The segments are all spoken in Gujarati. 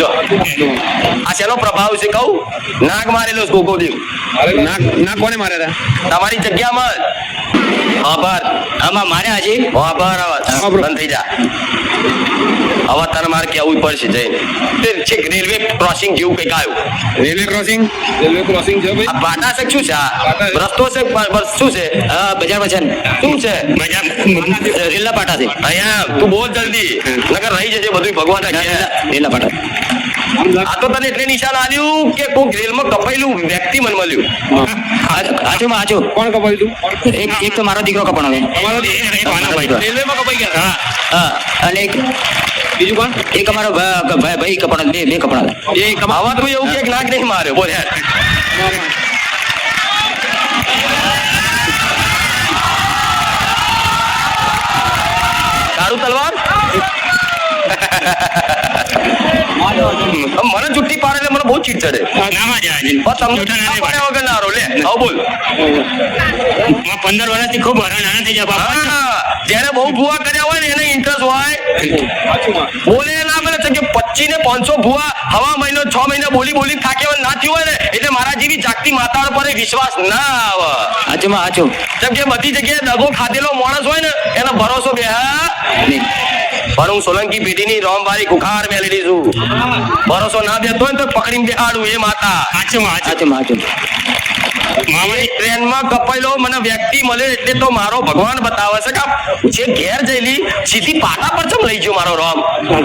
આ શેનો પ્રભાવ છે કહું? નાગ મારેલો છે કોકોદેવ ના ના કોને માર્યા હતા? તમારી જગ્યામાં આભાર આમાં માર્યા આભાર આભાર. બંધ થઈ જા. હવે તારે મારે કેવું પડશે જઈને. તે રેલવે ક્રોસિંગ જેવું કંઈક આવ્યું. Railway crossing? રેલવે ક્રોસિંગ છે ભાઈ. બાટા છે શું છે છે. રસ્તો છે શું છે? હા બજારમાં છે શું છે? બજાર. રેલા પાટા છે. અહીંયા તું બોલ જલ્દી. નકર રહી જશે બધું ભગવાન ના, રેલા રેલા પાટા. આ તો તને એટલે નિશાન આલ્યું કે કોક રેલમાં કપાયેલું વ્યક્તિ મને મળ્યું. આચો માં આચો કોણ કપાયું તું? એક એક તો મારો દીકરો કપાણો તમારો રેલવેમાં કપાઈ ગયા? હા. અને એક બીજું કોણ? એક અમારો ભાઈ ભાઈ કપાણો બે બે કપાણો એ કમાવા તો એવું કે નાક નહીં માર્યો બોલ. યાર તારું તલવાર? મને ચુટ્ટી પાડે એટલે મને બહુ ચીટ ચડે વગર લે બોલ. પંદર વર્ષથી ખૂબ હરણ થઈ જાય હા, બહુ ભૂવા કર્યા હોય ને એને ઇન્ટરેસ્ટ હોય. બોલે ના બોલે કે પચીસ ને પાંચસો ભૂવા હવા મહિનો છ મહિના બોલી બોલી થાકે હોય ના થયું હોય ને એટલે મારા જેવી જાગતી માતા પર વિશ્વાસ ના આવે. આચો માં જેમ કે બધી જગ્યાએ દગો ખાધેલો માણસ હોય ને એનો ભરોસો બે નહીં. પણ હું સોલંકી પેઢીની રોમવાળી કુખાર મેલેડી છું. ભરોસો ના બેતો હોય ને તો પકડીને બેહાડું એ માતા. આચો આચો આચો એ ટ્રેનમાં કપાયેલો મને વ્યક્તિ મળ્યો એટલે તો મારો ભગવાન બતાવે છે કે જે ઘેર જઈલી સીધી પાટા પર ચમ લઈ ગયો મારો રોમ.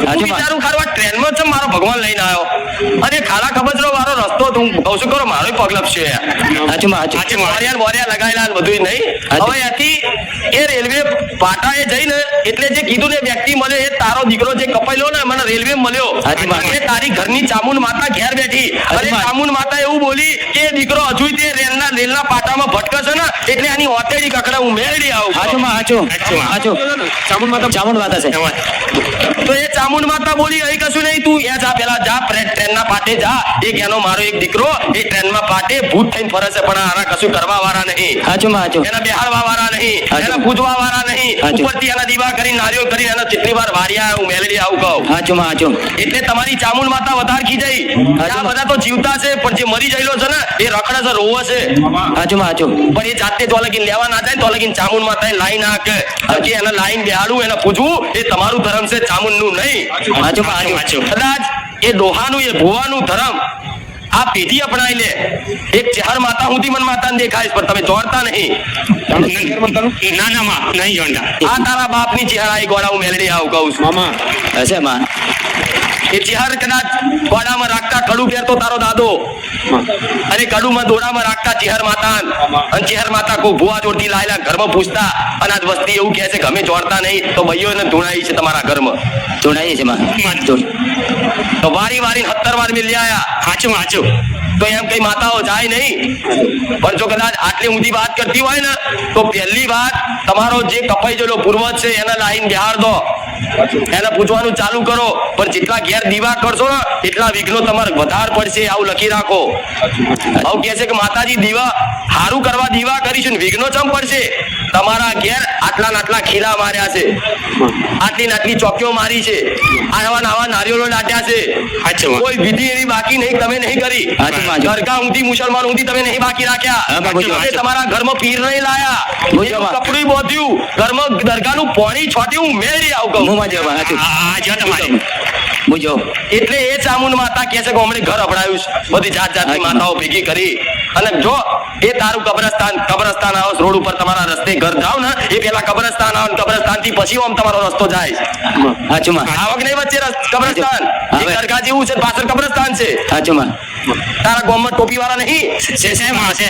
હું વિચારું ખારું આ ટ્રેનમાં ચમ મારો ભગવાન લઈને આવ્યો. અને ખાલા ખબર મારો રસ્તો હતો. હું કહું છું કરો મારો પગલપ છે આચો માં આચો બોરિયા બોરિયા લગાયેલા બધું નહીં. હવે એથી એ રેલવે પાટાએ જઈને એટલે જે કીધું ને વ્યક્તિ મળ્યો એ તારો દીકરો જે કપાયેલો ને મને રેલવે મળ્યો. હાજી. એ તારી ઘરની ચામુન માતા ઘેર બેઠી. અરે ચામુન માતા એવું બોલી કે દીકરો હજુ તે રેલના રેલના પાટામાં ભટકશો ને એટલે આની ઓતેડી કકડા હું મેળડી આવું આચો માં આચો આચો ચામુંડ માતા. ચામુંડ માતા છે. તો એ ચામુંડ માતા બોલી અહીં કશું નહીં તું એ જા પેલા જા ટ્રેન ના પાટે જા. એક એનો મારો એક દીકરો એ ટ્રેનમાં પાટે ભૂત થઈને ફરે છે પણ આના કશું કરવા વાળા નહીં. આચો માં આચો એના બેહાડવા વાળા નહીં એના પૂજવા વાળા નહીં ઉપરથી એના દીવા કરી નારીઓ કરી એના જેટલી વાર વાર્યા હું મેળડી આવું કહું. આચો માં આચો એટલે તમારી ચામુંડ માતા વધારે ખીજાઈ. આ બધા તો જીવતા છે પણ જે મરી ગયેલો છે ને એ રખડે છે રોવે છે. આચો માં પણ એ જાતે તો લગીન લેવા ના જાય તો લગીન ચામુંડ માતા લાઈન નાખે. કે એને લાઈન બેહાડવું એને પૂજવું એ તમારું ધર્મ છે ચામુંડનું નહીં આચો માં આચો આચો કદાચ એ ડોહાનું એ ભુવાનું ધર્મ આ પેઢી અપનાવી લે. એક ચહેર માતા સુધી મન માતા દેખાય છે, પણ તમે જોડતા નહીં. ના ના માં નહીં જોંડા આ તારા બાપની ચહેરા એ ગોળા હું મેલડી આવું કહું છું. મામા. હશે માં? એ ચિહાર કદાચ વાડામાં રાખતા કડું તો તારો દાદો. અને કડુમાં દોડામાં રાખતા ચિહર માતા અને ચિહર માતા કોઈ ભુવા જોડતી લાયેલા ઘરમાં પૂછતા અને આજ વસ્તી એવું કહે છે કે અમે જોડતા નહીં તો ભાઈઓ એને ધૂણાઈ છે તમારા ઘરમાં. ધૂણાઈ છે તો વારી વારી સત્તર વાર મિલ્યા આયા. માં આચો તો એમ કઈ માતાઓ જાય નહીં. પણ જો કદાચ આટલી ઊંધી વાત કરતી હોય ને, તો પહેલી વાત તમારો જે કપાઈ ગયેલો પૂર્વજ છે, એને લાઈન બિહાર દો. એને પૂછવાનું ચાલુ કરો. પણ જેટલા ઘેર દીવા કરશો ને, એટલા વિઘ્નો તમારે વધારે પડશે, આવું લખી રાખો. આવું કહે છે કે માતાજી, દીવા સારું કરવા દીવા કરીશું ને વિઘ્નો ચમ પડશે? તમારા ઘેર આટલા આટલા ખીલા માર્યા છે. આટલી આટલી ચોકીઓ મારી છે. આવા નવા નારિયેળો દાટ્યા છે. કોઈ વિધિ એવી બાકી નહીં તમે નહીં કરી. દરગાહ ઊંધી મુસલમાન ઊંધી તમે નહીં બાકી રાખ્યા. તમારા ઘરમાં પીર નહીં લાયા. કપડું બોધ્યું. ઘરમાં દરગાહનું પાણી છોટ્યું મેળી આવું કહું. આ જો તમારે. બુજો એટલે એ ચામુંડ માતા કહે છે કે હમણે ઘર અપડાયું છે. બધી જાત જાતની માતાઓ ભેગી કરી. અને જો એ તારું કબ્રસ્તાન કબ્રસ્તાન આવો રોડ ઉપર તમારા રસ્તે ઘર જાવ ને એ પેલા કબ્રસ્તાન આવો કબ્રસ્તાનથી પછી આમ તમારો રસ્તો જાય. આચો માં આવક નહીં વચ્ચે કબ્રસ્તાન. એ દરગાહ જેવું છે પાછળ કબ્રસ્તાન છે. આચો માં તારા ગામમાં ટોપી વાળા નહીં? છે છે માં છે.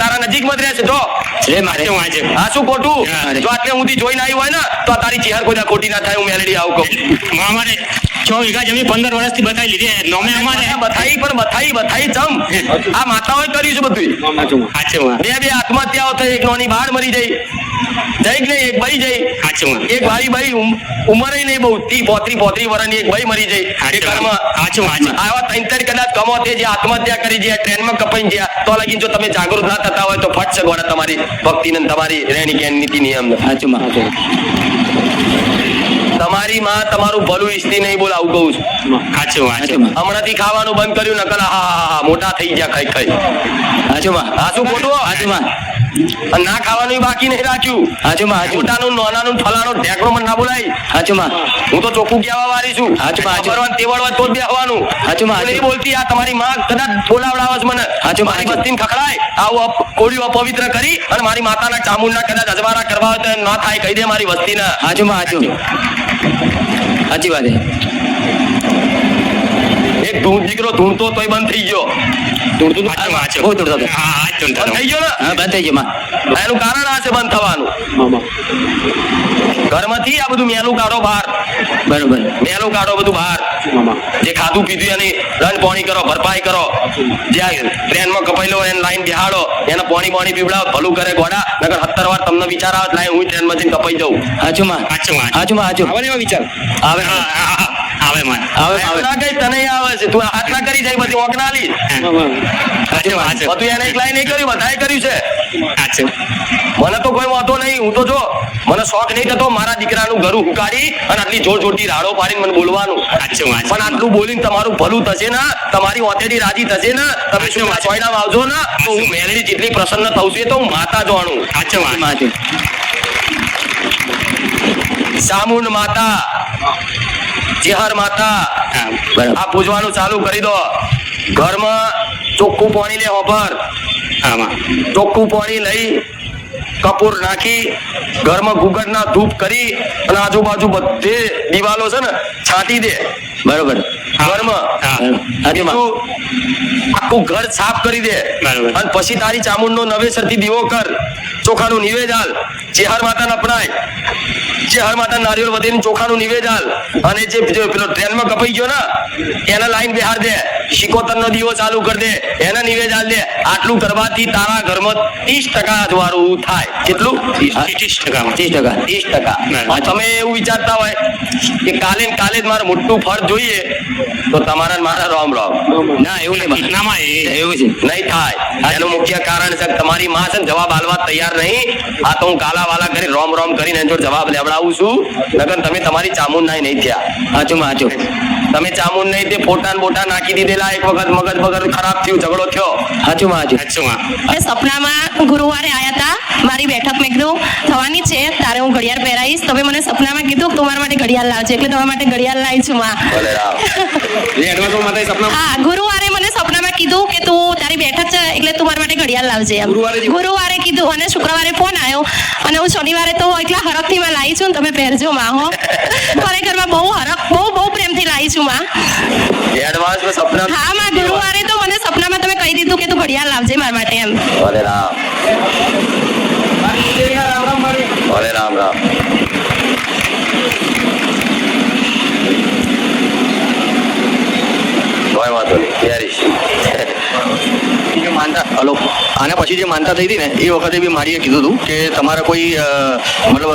તારા નજીકમાં જ રહે છે જો. છે મારે. આચો હા શું ખોટું? જો આટલે ઊંધી જોઈને આવી હોય ને તો તારી ચહેર કોઈ ખોટી ના થાય હું મેલેડી આવું કહું. અમારે છ વીઘા જમીન પંદર વર્ષથી બતાવી લીધી નોમે અમારે. બથાઈ પણ બથાઈ બથાઈ ચમ. આ માતાઓએ કર્યું છે બધું બે બે આત્મહત્યાઓ થઈ એક નોની બહાર મરી જઈ જઈ કે નહીં એક ભાઈ જઈ. એક ભાઈ ભાઈ ઉંમરે નહીં બહુ. ત્રી પોત્રી પોત્રી વર્ષની એક ભાઈ મરી જઈ એ આચો આવા ત્રણ ત્રણ કદાચ કમોતે જે આત્મહત્યા કરી જે ટ્રેનમાં કપાઈ ગયા. તો લગી જો તમે જાગૃત ના થતા હોય તો ફટ છે તમારી ભક્તિ તમારી રહેણી કેણી નીતિ નિયમ. સાચું માં આચો તમારી માં તમારું ભલું ઈચ્છતી નહીં બોલ આવું કહું છું. સાચું હમણાંથી ખાવાનું બંધ કર્યું નકલ હા હા હા મોટા થઈ ગયા ખાઈ ખાઈ. સાચું માં. હા શું ખોટું સાચું માં. ના ખાવાનું બાકી નહીં રાખ્યું. સાચું માં મોટાનું નાનાનું ફલાણો ઢેકણું મને ના બોલાય. સાચું માં. હું તો ચોખ્ખું કહેવા વાળી છું. હાચું માં હાચું. તેવડવા તો જ બેહવાનું. હાચું માં નહીં બોલતી આ તમારી માં કદાચ બોલાવડાવે છે મને. હાચું મારી બસ્તી વસ્તીને ખખડાય આવું અપ- કોળિયું અપવિત્ર કરી અને મારી માતાના ચામુંડના કદાચ અજવાળા કરવા હોય તો ના થાય કહી દે મારી વસ્તીના. સાચું માં સાચું. સાચી વાત છે. એક ધૂળ દીકરો ધૂણતો તોય બંધ થઈ ગયો. તોડતું હતું? બહુ તોડતો હતો. જ બંધ થઈ ગયો ને? હા બંધ થઈ ગયો માં. એનું કારણ આ છે બંધ થવાનું. ઘરમાંથી આ બધું મેલું કાઢો બહાર. બરોબર. મેલું કાઢો બધું બહાર. જે ખાધું પીધું એની રન પાણી કરો ભરપાઈ કરો. જ્યાં ટ્રેનમાં કપાઈ લો એને લાઈન બિહાડો એને પાણી પાણી પીવડાવો ભલું કરે ગોડા. નગર સત્તર વાર તમને વિચાર આવે લાઈન હું ટ્રેનમાં જઈને કપાઈ જાઉં. હાજુમાં માં. સાચું માં. સાચું માં આવે વિચાર. આવે. આવે મને. આવે આવે. કઈ તને આવે છે. તું હાથ ના કરી જાય બધી ઓંક ના લી. સાચું માં સાચું બધું એને એકલાય નહીં કર્યું બધાએ કર્યું છે. સાચું મને તો કોઈ વાંધો નહીં હું તો જો મને શોખ નહીં થતો મારા દીકરાનું ઘરું ઉકાળી અને આટલી જોર જોરથી રાડો પાડીને મને બોલવાનું. પણ આટલું બોલીને તમારું ભલું થશે ને તમારી ઓતેડી રાજી થશે ને તમે શું ચોયડા આવજો ને તો હું મેલડી જેટલી પ્રસન્ન થઉં છું તો હું માતા જાણું. સાચે સાચું સામુંડ માતા. ચેહર માતા આ પૂજવાનું ચાલુ કરી દો. ઘરમાં ચોખ્ખું પાણી લે હોભર. ચોખ્ખું પાણી લઈ કપૂર નાખી ઘરમાં ગુગળના ધૂપ કરી અને આજુબાજુ બધે દિવાલો છે ને છાંટી દે. બરોબર. ઘરમાં. આખું ઘર સાફ કરી દે. અને પછી તારી ચામુંડનો નવેસરથી દીવો કર. ચોખાનું નિવેદ હાલ ચેહર માતાને અપનાય હર માતા નારિયેળ વધીને ચોખાનું નિવેદ અને જે જે પેલો ટ્રેનમાં કપાઈ ગયો ને, એના લાઈન બિહાર દે. શિકોતરનો દીવો ચાલુ કરી દે એના નિવેદ આલ દે. આટલું કરવાથી તારા ઘરમાં ત્રીસ ટકા અજવાળું થાય. કેટલું? ત્રીસ ટકા. ત્રીસ ટકા. ત્રીસ ટકા. તમે એવું વિચારતા હોય કે કાલે કાલે જ મારે મોટું ફળ જોઈએ તો તમારા મારા રામ રામ. ના એવું નહીં ના એવું છે. નહીં થાય. એનું મુખ્ય કારણ છે કે તમારી માં છે ને જવાબ આલવા તૈયાર નહીં. આ તો હું કાલા વાલા કરી રોમ રોમ કરીને એનો જવાબ લેવડાવું છું. લગન તમે તમારી ચામુંડ નાય નહીં થયા. હાચું હાચું. તમે ચામુંડ નહીં તે ફોટા બોટા નાખી દીધેલા એક વખત મગજ મગજ ખરાબ થયું ઝઘડો થયો. સાચું માં સાચું. માં. સપનામાં ગુરુવારે આયા હતા મારી બેઠક મેં કીધું થવાની છે તારે હું ઘડિયાળ પહેરાવીશ. તમે મને સપનામાં કીધું કે મારા માટે ઘડિયાળ લાવજે એટલે તમારા માટે ઘડિયાળ લાવી છું માં. હા ગુરુવારે કીધું કે તું તારી બેઠક છે એટલે તું મારા માટે ઘડિયાળ લાવજે એમ. ગુરુવારે કીધું. અને શુક્રવારે ફોન આવ્યો અને હું શનિવારે તો એટલા હરખથી માં લાવી છું ને તમે પહેરજો માં હો. ખરેખરમાં બહુ હરખ બહુ બહુ પ્રેમથી લાવી છું માં. માં હા માં ગુરુવારે તો મને સપનામાં તમે કહી દીધું કે તું ઘડિયાળ લાવજે મારા માટે એમ. અરે રામ. અરે રામ રામ. કોઈ વાંધો નહીં. હલો. આના પછી જે માનતા થઈ હતી ને એ વખતે બી મારીએ કીધું હતું કે તમારા કોઈ મતલબ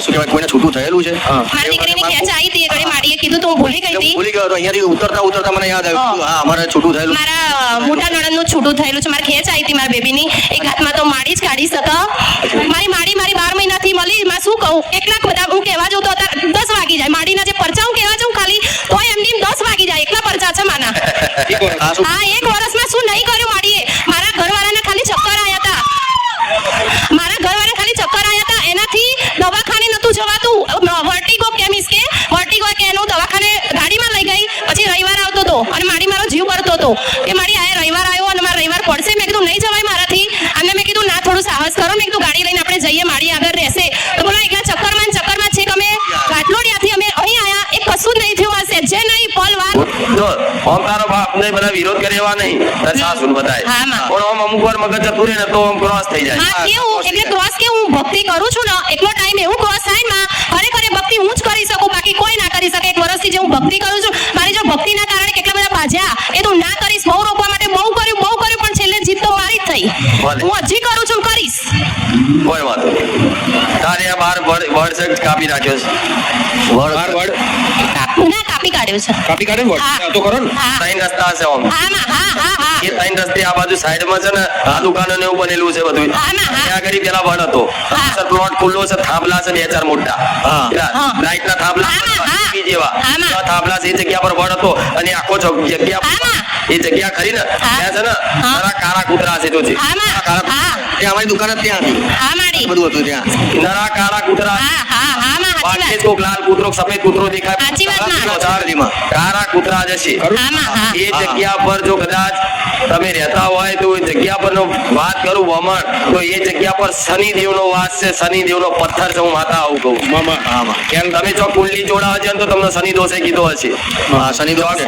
શું કહેવાય કોઈને છૂટું થયેલું છે? મારી દીકરીની ખેંચ આવી હતી એ ઘડી કીધું તો હું ભૂલી ગઈ હતી. ભૂલી ગયો અહીંયાથી ઉતરતા ઉતરતા મને યાદ આવ્યું હા. અમારે છૂટું થયેલું મારા મોટા નણંદનું છૂટું થયેલું છે. મારે ખેંચ આવી હતી મારા બેબીની. એક હાથમાં તો માડી જ કાઢી શકે મારી માડી મારી બાર મહિનાથી મળી. માં શું કહું? એકલા બધા હું કહેવા જાઉં તો દસ વાગી જાય. માડીના જે પરચા હું કહેવા જાઉં ખાલી તો એમની દસ વાગી જાય. એકલા પરચા છે માના. હા એક વર્ષમાં શું નહીં કર્યું માડીએ મારા ઘરવાળાને ખાલી ચક્કર આવ્યા હતા મારા ઘરવાળાને ખાલી ચક્કર આવ્યા હતા એનાથી દવાખાને નતું જવાતું વર્ટિગો કેમિસ કે વર્ટિગો કે એનું દવાખાને ગાડીમાં લઈ ગઈ પછી રવિવાર આવતો હતો અને માડી મારો જીવ કરતો હતો કે મારી આ રવિવાર આવ્યો અને મારા રવિવાર પડશે. મેં કીધું નહીં જવાય મારાથી. અને મેં કીધું ના થોડું સાહસ કરો. મેં કીધું ગાડી લઈને આપણે જઈએ મારી આગળ રહેશે. તો બોલો એકલા ચક્કરમાં ચક્કરમાં છે કે અમે કાટલોડિયાથી અમે અહીં આવ્યા એ કશું જ નહીં થયું હશે. જે નહીં પલ વાર જો ઓમ તારો બાપ ને બધા વિરોધ કરે એવા નહીં. તારી સાસુ માં. પણ ઓમ અમુક વાર મગજ જતું રહે ને તો ઓમ ક્રોસ થઈ જાય. હા કેવું? એટલે ક્રોસ કે હું ભક્તિ કરું છું ને એટલો ટાઈમ એવું ક્રોસ થાયમાં ખરેખર ભક્તિ હું જ કરી શકું. બાકી કોઈ ના કરી શકે. એક વર્ષથી જે હું ભક્તિ જ કરું છું વર- છે. કાપી નાખ્યો છે ના કાપી કાઢ્યો છે. કાપી કાઢે ને વડ તો ખરો ને? હા. રસ્તા હશે આમ. હા માં, હા હા હા. એ ત્રણ રસ્તે આ બાજુ સાઈડમાં છે ને આ દુકાનો ને એવું બનેલું છે બધું. હા, ના, હા. ત્યાં આગળ પેલા વડ હતો. સર પ્લોટ ખુલ્લો છે થાંભલા છે બે ચાર મોટા. હા. ના થાંભલા જેવા. થાંભલા છે એ જગ્યા પર વડ હતો અને આખો જગ- જગ્યા એ જગ્યા ખરી ને. ત્યાં છે ને. કાળા કૂતરા છે જોજે હા માં, કાળા- અમારી દુકાન જ ત્યાં હતી. હા મારી. બધું હતું ત્યાં. નરા કાળા કૂતરા. હા હા હા માં હાચી વાત. કોક લાલ કૂતરો સફેદ કૂતરો દેખાય. હાચી વાત, માં. કાળા કૂતરા જશે હા માં, હા. એ જગ્યા પર જો કદાચ તમે રહેતા હોય તો એ જગ્યા પર વાત કરું વમણ. તો એ જગ્યા પર શનિદેવ નો વાસ છે. શનિદેવ નો પથ્થર છે હું માતા આવું કહું. મામા હા કેમ તમે જો કુંડલી જોડાવા છે ને તો તમને શનિ દોષે કીધો હશે. હા શનિ દોષ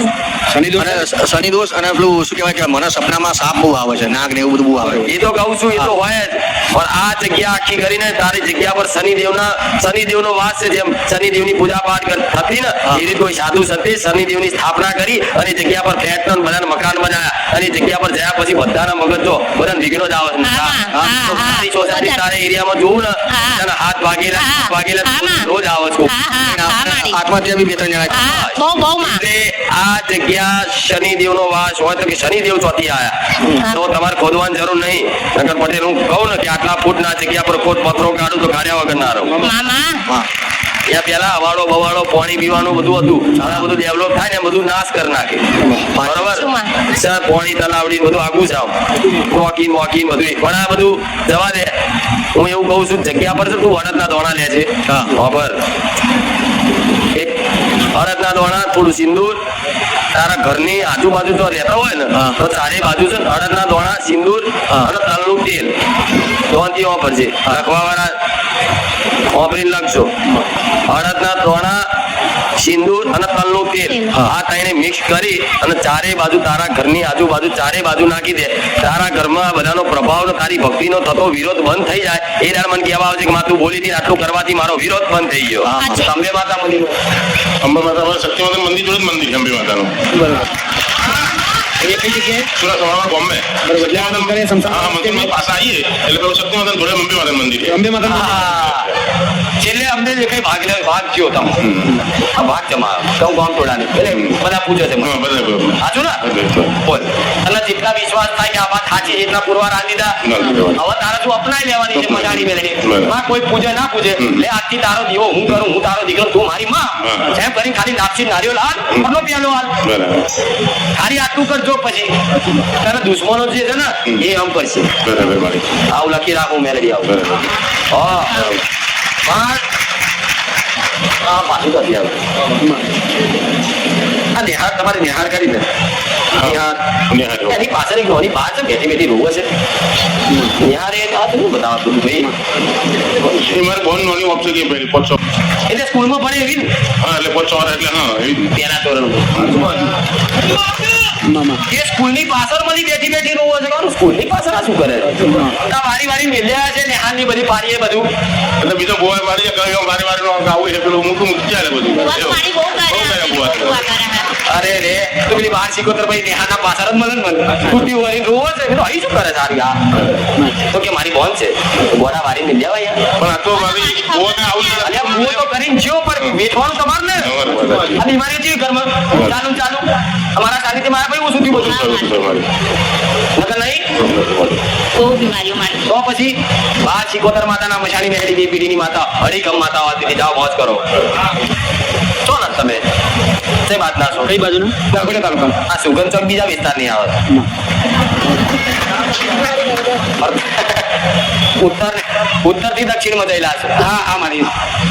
શનિ દોષ અને શનિ દોષ અને પેલું શું કહેવાય કે મને સપનામાં સાપ બહુ આવે છે. નાગ ને એવું બધું બહુ આવે. એ તો કહું છું એ તો હોય જ પણ આ જગ્યા આખી કરીને તારી જગ્યા પર શનિદેવના શનિદેવનો વાસ છે જેમ શનિદેવની પૂજા પાઠ થતી ને એ કોઈ સાધુ સંતે શનિદેવની સ્થાપના કરી અને જગ્યા પર ફ્લેટ બધાને મકાન બનાવ્યા અને જગ્યા પર જયા પછી બધાના મગજ જો બધાને વિઘ્નો જ આવે છે. હા, હા, હા, તો હા. તારી સોસાયટી તારા એરિયામાં જોવું ને. તને હાથ વાગેલા વાગેલા. રોજ આવે છે આત્મહત્યા બી બે ત્રણ જણા બહુ બહુ આ જગ્યા શનિદેવનો વાસ હોય તો કે શનિદેવ ચોથી આયા તો તમારે ખોદવાની જરૂર નહીં. નગર પટેલ હું કહું ને કે આટલા ફૂટના જગ્યા પર ખોદ પથરો કાઢું તો કાર્યા વગર ના રહું. ત્યાં પેલા અવાડો બવાડો પાણી પીવાનું બધું હતું. આ બધું ડેવલપ થાય ને બધું નાશ કરી નાખે. બરોબર? સર પાણી તલાવડી બધું આગું જાવ વોકિંગ વોકિંગ બધું. પણ આ બધું જવા દે. હું એવું કહું છું જગ્યા પર છે તું અડદના દોણા લે છે. હા. બરાબર. એક અડદના દોણા થોડું સિંદૂર તારા ઘરની આજુબાજુ જો રહેતા હોય ને. તો ચારે બાજુ છે ને અડદના દોણા સિંદૂર. અને તલનું તેલ. દોનથી વાપરજે લખવા વાળા વાપરીને લખજો. અડદના દોણા સિંદૂર અને તલનું તેલ. આ ત્રણે મિક્સ કરી અને ચારે બાજુ તારા ઘરની આજુબાજુ ચારે બાજુ નાખી દે. તારા ઘરમાં આ બધાનો પ્રભાવ તારી ભક્તિનો થતો વિરોધ બંધ થઈ જાય. એ દાડ મને કહેવા આવશે કે માં તું બોલી હતી આટલું કરવાથી મારો વિરોધ બંધ થઈ ગયો. હા. અંબે માતા મંદિર. અંબે માતા શક્તિ માતા મંદિર જોડે મંદિર અંબે માતાનું. એ કઈ જગ્યાએ? સુરત સવારમાં બોમ્બે. બરોબર. એટલે આ નંબરે સમસા હા મંદિરમાં પાસે આવીએ. એટલે પેલું શક્તિમાતા જોડે અંબે માતા મંદિર છે. અંબે માતા અમને જે કઈ ભાગ ભાગ થયો તમે. આ ભાગ જમા કઉ ગામ ટોળાની. એટલે બધા પૂછે છે. સાચું ને? બોલ. અને જેટલા વિશ્વાસ થાય કે આ વાત સાચી એટલા પુરવાર આ દીધા. હવે તારે તું અપનાવી લેવાની છે મજાની મેળે. બરાબર. માં કોઈ પૂજે ના પૂજે. લે આજથી તારો દીવો હું કરું હું તારો દીકરો તું મારી માં. જેમ એમ કરીને ખાલી નાપસી નારિયો લાલ આટલો પેલો હાલ. ખાલી આટલું કરજો પછી. તારા દુશ્મનો જે છે ને એ આમ કરશે. આવું લખી રાખું મેલેડી આવું. હા. પણ આ પાછું તો આ નિહાર તમારે નિહાર કરી દે નિહાર. એની પાછળ એક નાની બહાર છે બેઠી બેઠી રોવે છે નિહાર આ તો બતાવતું ભાઈ મારે બહુ નાની ઓપ્શન કે પેલી પોચો એટલે સ્કૂલમાં ભણે એવી હા એટલે પોચો એટલે હા એવી પેલા ધોરણ મામા. એ સ્કૂલની પાછળ મળી બેઠી બેઠી રોવે છે કોણ સ્કૂલની પાછળ આ શું કરે? છે આ વારી વારી મેલ્યા છે નિહારની બધી પાડીએ બધું. એટલે બીજો બોય મારી ગયો વારી વારી નો આવું છે પેલું મૂકું મૂકી ચાલે બધું. બહુ કરે અરે રે તો પેલી બહાર શીખોતર ભાઈ નેહાના પાછળ જ મળે ને મને. સ્કૂટી વળી રોવે છે મેં અહીં શું કરે સારી આ? તો કે મારી બોન છે બોરા વારી મિલ્યા યાર પણ આ તો મારી બોન આવું અરે હું તો કરીને જ્યો પણ વેઠવાનું તમાર ને. આ બીમારી જેવી ઘરમાં. ચાલુ ચાલુ. અમારા સાનિધ્ય મારા ભાઈ હું સુધી બધું? બરાબર નકર નહીં? બહુ બીમારીઓ મારી. તો પછી બહાર શીખોતર માતાના મશાની મેળી બે પીઢીની માતા હરિકમ માતા હતી જાઓ મોજ કરો. છો ને તમે? તે વાત છો કઈ બાજુનું? દાખોડા તાલુકા આ સુગંધ ચોક બીજા વિસ્તારની આવે. ઉત્તર ઉત્તરથી દક્ષિણમાં જયેલા છે. હા હા મારી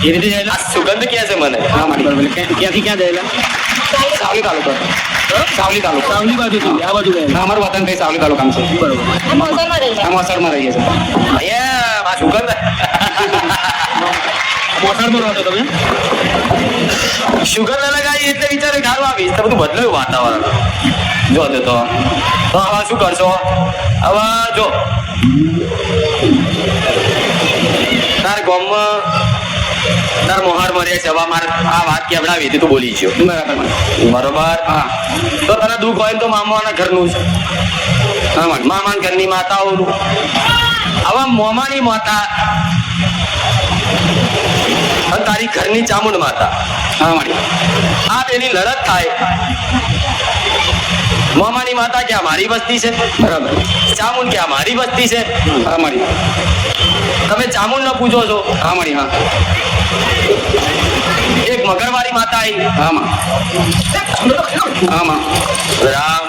એ રીતે જયેલા? સુગંધ ક્યાં છે મને. હા મારી ક્યાંથી ક્યાં જયેલા? સાવલી તાલુકા. સાવલી તાલુકા. સાવલી બાજુથી. આ બાજુ અમારું વતન કઈ સાવલી તાલુકા છે? બરોબર. મોસળમાં રહીએ છીએ. અહીંયા આ સુગંધ મોસળમાં રહો છો તમે? સુગંધ આવી એટલે વિચારે ગારું આવી તો બધું બદલાયું વાતાવરણ. જો તો તો. હવે શું કરશો? હવે જો. તાર ગામમાં તાર મોહાર મરે છે. હવે મારે આ વાત કેવડાવી હતી તું બોલી છો બરાબર. હા. તો તને દુઃખ હોય ને તો મામાના ઘરનું છે. મામાના ઘરની માતાઓનું. હવે મોમાની માતા અને તારી ઘરની ચામુંડ માતા. હા મારી આ બેની લડત થાય. મામાની માતા ક્યાં મારી વસ્તી છે? બરાબર. ચામુન ક્યાં મારી વસ્તી છે? હા મારી. તમે ચામુન ન પૂછો છો? હા મારી હા. એક મગરવાળી માતા આવી. હા માં હા માં રામ.